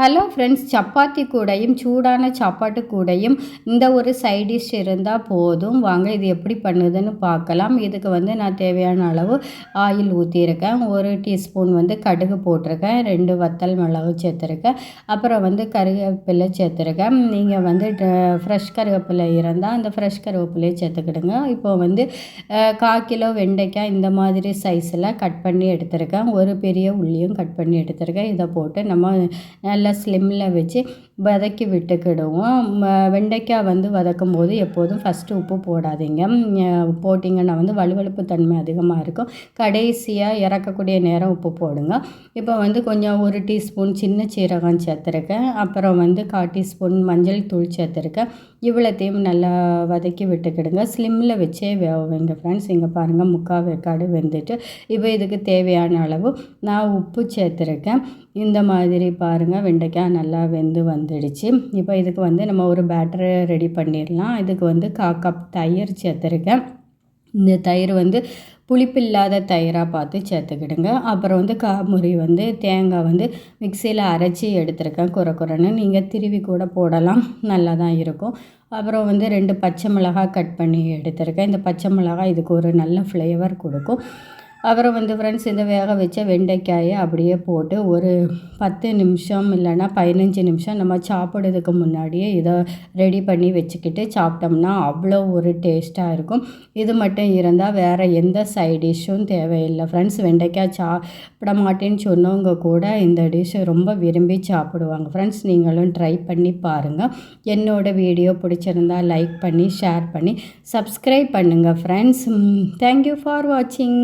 Hello friends chapati கூடையும் சூடான சாப்பாட்டு கூடையும் இந்த ஒரு சைட் டிஷ் இருந்தால் போதும். வாங்க இது எப்படி பண்ணுதுன்னு பார்க்கலாம். இதுக்கு வந்து நான் தேவையான அளவு ஆயில் ஊற்றியிருக்கேன் ஒரு டீஸ்பூன் வந்து கடுகு போட்டிருக்கேன். ரெண்டு வத்தல் மிளகு சேர்த்துருக்கேன். அப்புறம் வந்து கருவேப்பிலை சேர்த்துருக்கேன். நீங்கள் வந்து ஃப்ரெஷ் கருவேப்பிலை இருந்தால் அந்த ஃப்ரெஷ் கருவேப்பிலையை சேர்த்துக்கிடுங்க. இப்போ வந்து கால் கிலோ வெண்டைக்காய் இந்த மாதிரி சைஸில் கட் பண்ணி எடுத்திருக்கேன். ஒரு பெரிய உள்ளியும் கட் பண்ணி எடுத்திருக்கேன். இதை போட்டு நம்ம நல்ல நல்லா ஸ்லிம்மில் வச்சு வதக்கி விட்டுக்கிடுவோம். வெண்டைக்காய் வந்து வதக்கும் போது எப்போதும் ஃபஸ்ட்டு உப்பு போடாதீங்க. போட்டிங்கன்னா வந்து வலுவழுப்பு தன்மை அதிகமாக இருக்கும். கடைசியாக இறக்கக்கூடிய நேரம் உப்பு போடுங்க. இப்போ வந்து கொஞ்சம் ஒரு டீஸ்பூன் சின்ன சீரகம் சேர்த்துருக்கேன். அப்புறம் வந்து கால் டீஸ்பூன் மஞ்சள் தூள் சேர்த்துருக்கேன். இவ்வளோத்தையும் நல்லா வதக்கி விட்டுக்கிடுங்க. ஸ்லிம்மில் வச்சே வேவுங்க ஃப்ரெண்ட்ஸ் இங்கே பாருங்கள் முக்கால் வேக்காடு வெந்துட்டு. இப்போ இதுக்கு தேவையான அளவு நான் உப்பு சேர்த்துருக்கேன். இந்த மாதிரி பாருங்கள் வெண்டைக்காய் நல்லா வெந்து வந்து வந்துடுச்சு. இப்போ இதுக்கு வந்து நம்ம ஒரு பேட்டரை ரெடி பண்ணிடலாம். இதுக்கு வந்து கா கப் தயிர் சேர்த்துருக்கேன். இந்த தயிர் வந்து புளிப்பில்லாத தயிராக பார்த்து சேர்த்துக்கிடுங்க. அப்புறம் வந்து காமுறி வந்து தேங்காய் வந்து மிக்சியில் அரைச்சி எடுத்துருக்கேன். குறை குறைன்னு நீங்கள் திருவி கூட போடலாம். நல்லா தான் இருக்கும். அப்புறம் வந்து ரெண்டு பச்சை மிளகாய் கட் பண்ணி எடுத்துருக்கேன். இந்த பச்சை மிளகாய் இதுக்கு ஒரு நல்ல ஃப்ளேவர் கொடுக்கும். அப்புறம் வந்து ஃப்ரெண்ட்ஸ் இந்த வேக வச்ச வெண்டைக்காயை அப்படியே போட்டு ஒரு பத்து நிமிஷம் இல்லைன்னா பதினஞ்சு நிமிஷம் நம்ம சாப்பிட்றதுக்கு முன்னாடியே இதை ரெடி பண்ணி வச்சுக்கிட்டு சாப்பிட்டோம்னா அவ்வளோ ஒரு டேஸ்ட்டாக இருக்கும். இது மட்டும் இருந்தால் வேறு எந்த சைட் டிஷ்ஷும் தேவையில்லை. ஃப்ரெண்ட்ஸ் வெண்டைக்காய் சாப்பிட மாட்டேன்னு சொன்னவங்க கூட இந்த டிஷ்ஷை ரொம்ப விரும்பி சாப்பிடுவாங்க. ஃப்ரெண்ட்ஸ் நீங்களும் ட்ரை பண்ணி பாருங்கள் என்னோடய வீடியோ பிடிச்சிருந்தா லைக் பண்ணி ஷேர் பண்ணி சப்ஸ்கிரைப் பண்ணுங்கள் ஃப்ரெண்ட்ஸ் தேங்க்யூ ஃபார் வாட்சிங்